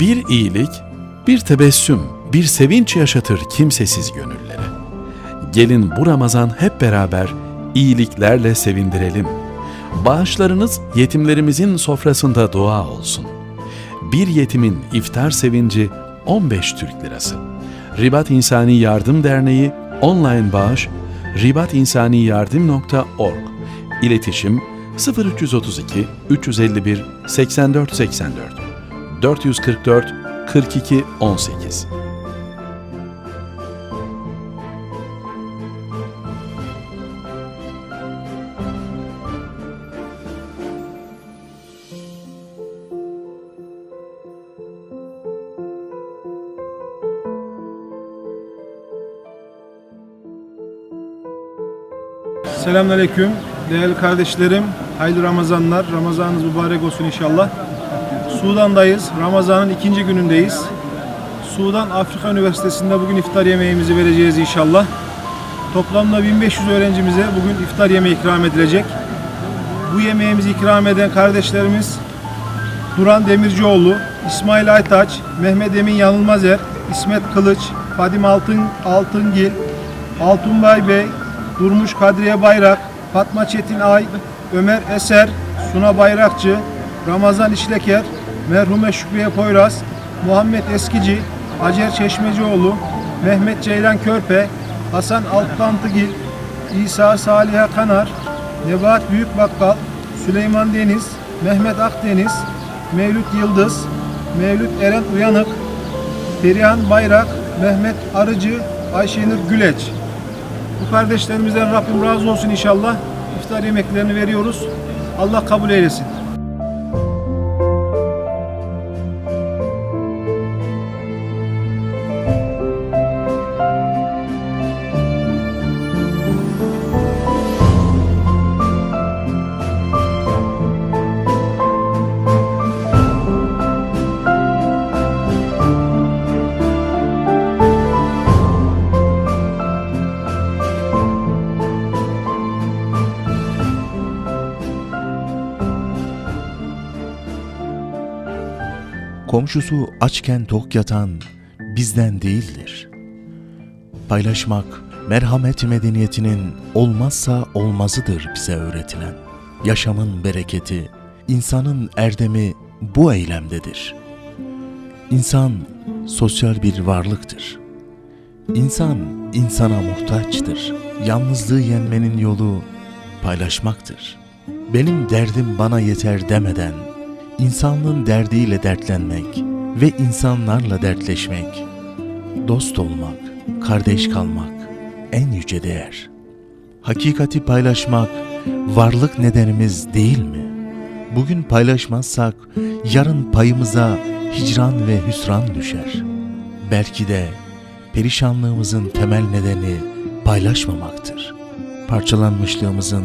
Bir iyilik, bir tebessüm, bir sevinç yaşatır kimsesiz gönüllere. Gelin bu Ramazan hep beraber iyiliklerle sevindirelim. Bağışlarınız yetimlerimizin sofrasında dua olsun. Bir yetimin iftar sevinci 15 Türk Lirası. Ribat İnsani Yardım Derneği online bağış ribatinsaniyardım.org İletişim 0332 351 84 84 444 42 18 Selamünaleyküm değerli kardeşlerim. Hayırlı Ramazanlar. Ramazanınız mübarek olsun inşallah. Sudan'dayız. Ramazan'ın ikinci günündeyiz. Sudan Afrika Üniversitesi'nde bugün iftar yemeğimizi vereceğiz inşallah. Toplamda 1500 öğrencimize bugün iftar yemeği ikram edilecek. Bu yemeğimizi ikram eden kardeşlerimiz Duran Demircioğlu, İsmail Aytaç, Mehmet Emin Yanılmazer, İsmet Kılıç, Fadim Altın, Altıngil, Altunbay Bey, Durmuş Kadriye Bayrak, Fatma Çetin Ay, Ömer Eser, Suna Bayrakçı, Ramazan İşleker, merhume Şükriye Poyraz, Muhammed Eskici, Hacer Çeşmecioğlu, Mehmet Ceylan Körpe, Hasan Altlantıgil, İsa Saliha Kanar, Nebahat Büyük Süleyman Deniz, Mehmet Akdeniz, Mevlüt Yıldız, Mevlüt Eren Uyanık, Perihan Bayrak, Mehmet Arıcı, Ayşenur Güleç. Bu kardeşlerimizden Rabbim razı olsun inşallah. İftar yemeklerini veriyoruz. Allah kabul eylesin. Komşusu açken tok yatan bizden değildir. Paylaşmak merhamet medeniyetinin olmazsa olmazıdır bize öğretilen. Yaşamın bereketi, insanın erdemi bu eylemdedir. İnsan sosyal bir varlıktır. İnsan insana muhtaçtır. Yalnızlığı yenmenin yolu paylaşmaktır. Benim derdim bana yeter demeden insanlığın derdiyle dertlenmek ve insanlarla dertleşmek, dost olmak, kardeş kalmak en yüce değer. Hakikati paylaşmak varlık nedenimiz değil mi? Bugün paylaşmazsak yarın payımıza hicran ve hüsran düşer. Belki de perişanlığımızın temel nedeni paylaşmamaktır. Parçalanmışlığımızın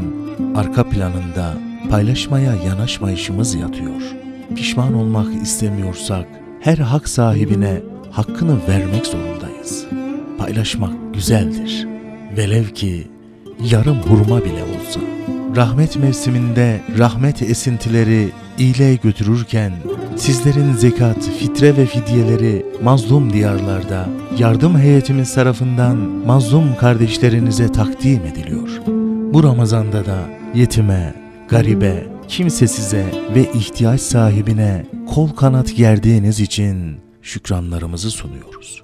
arka planında paylaşmaya yanaşmayışımız yatıyor. Pişman olmak istemiyorsak her hak sahibine hakkını vermek zorundayız. Paylaşmak güzeldir. Velev ki yarım hurma bile olsa. Rahmet mevsiminde rahmet esintileri iyiliğe götürürken sizlerin zekat, fitre ve fidyeleri mazlum diyarlarda yardım heyetimiz tarafından mazlum kardeşlerinize takdim ediliyor. Bu Ramazan'da da yetime, garibe, kimsesize ve ihtiyaç sahibine kol kanat gerdiğiniz için şükranlarımızı sunuyoruz.